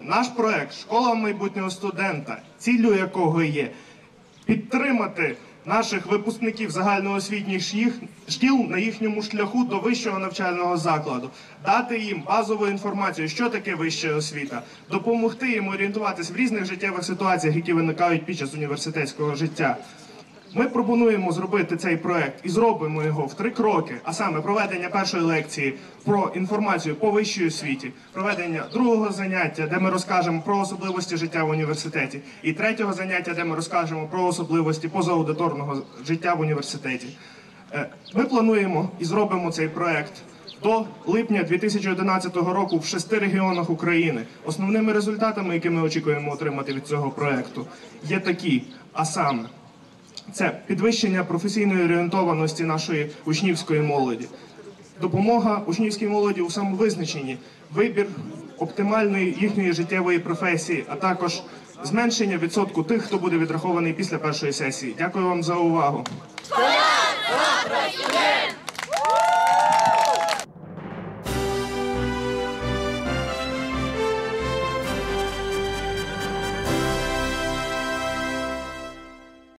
Наш проект Школа майбутнього студента, ціллю якого є підтримати наших випускників загальноосвітніх шкіл- на їхньому шляху до вищого навчального закладу, дати їм базову інформацію, що таке вища освіта, допомогти їм орієнтуватись в різних життєвих ситуаціях, які виникають під час університетського життя. Ми пропонуємо зробити цей проект і зробимо його в три кроки, а саме проведення першої лекції про інформацію по вищій освіті, проведення другого заняття, де ми розкажемо про особливості життя в університеті, і третього заняття, де ми розкажемо про особливості позаудиторного життя в університеті. Е, Ми плануємо і зробимо цей проект до липня 2011 року в шести регіонах України. Основними результатами, які ми очікуємо отримати від цього проекту, є такі, а саме. Це підвищення професійної орієнтованості нашої учнівської молоді, допомога учнівській молоді у самовизначенні, вибір оптимальної їхньої життєвої професії, а також зменшення відсотку тих, хто буде відрахований після першої сесії. Дякую вам за увагу. Студент!